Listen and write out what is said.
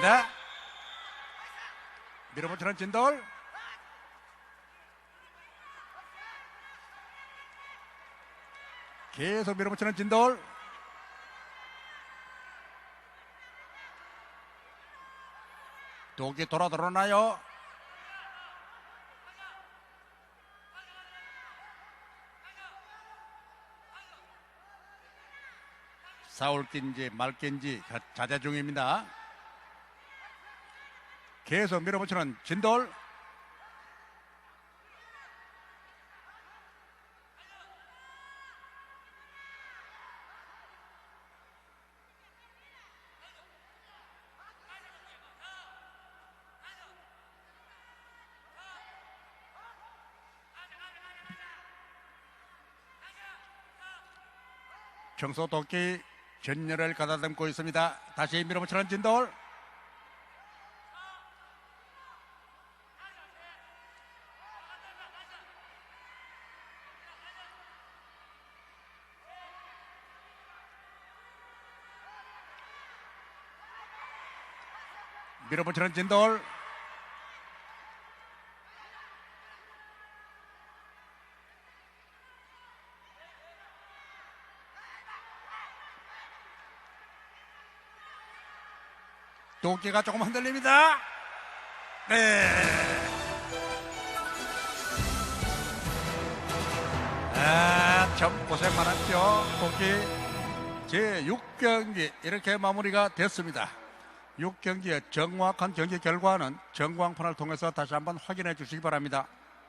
네. 밀어붙이는 진돌. 계속 밀어붙이는 진돌. 독이 돌아 들어나요. 싸울 낀지 말 낀지 자- 자제 중입니다. 계속 밀어붙이는 진돌. 청소 도끼 전열을 가다듬고 있습니다. 다시 밀어붙이는 진돌. 밀어붙이는 진돌. 도끼가 조금 흔들립니다. 네. 아, 참 고생 많았죠. 도끼 제 6경기 이렇게 마무리가 됐습니다. 6경기의 정확한 경기 결과는 정광판을 통해서 다시 한번 확인해 주시기 바랍니다.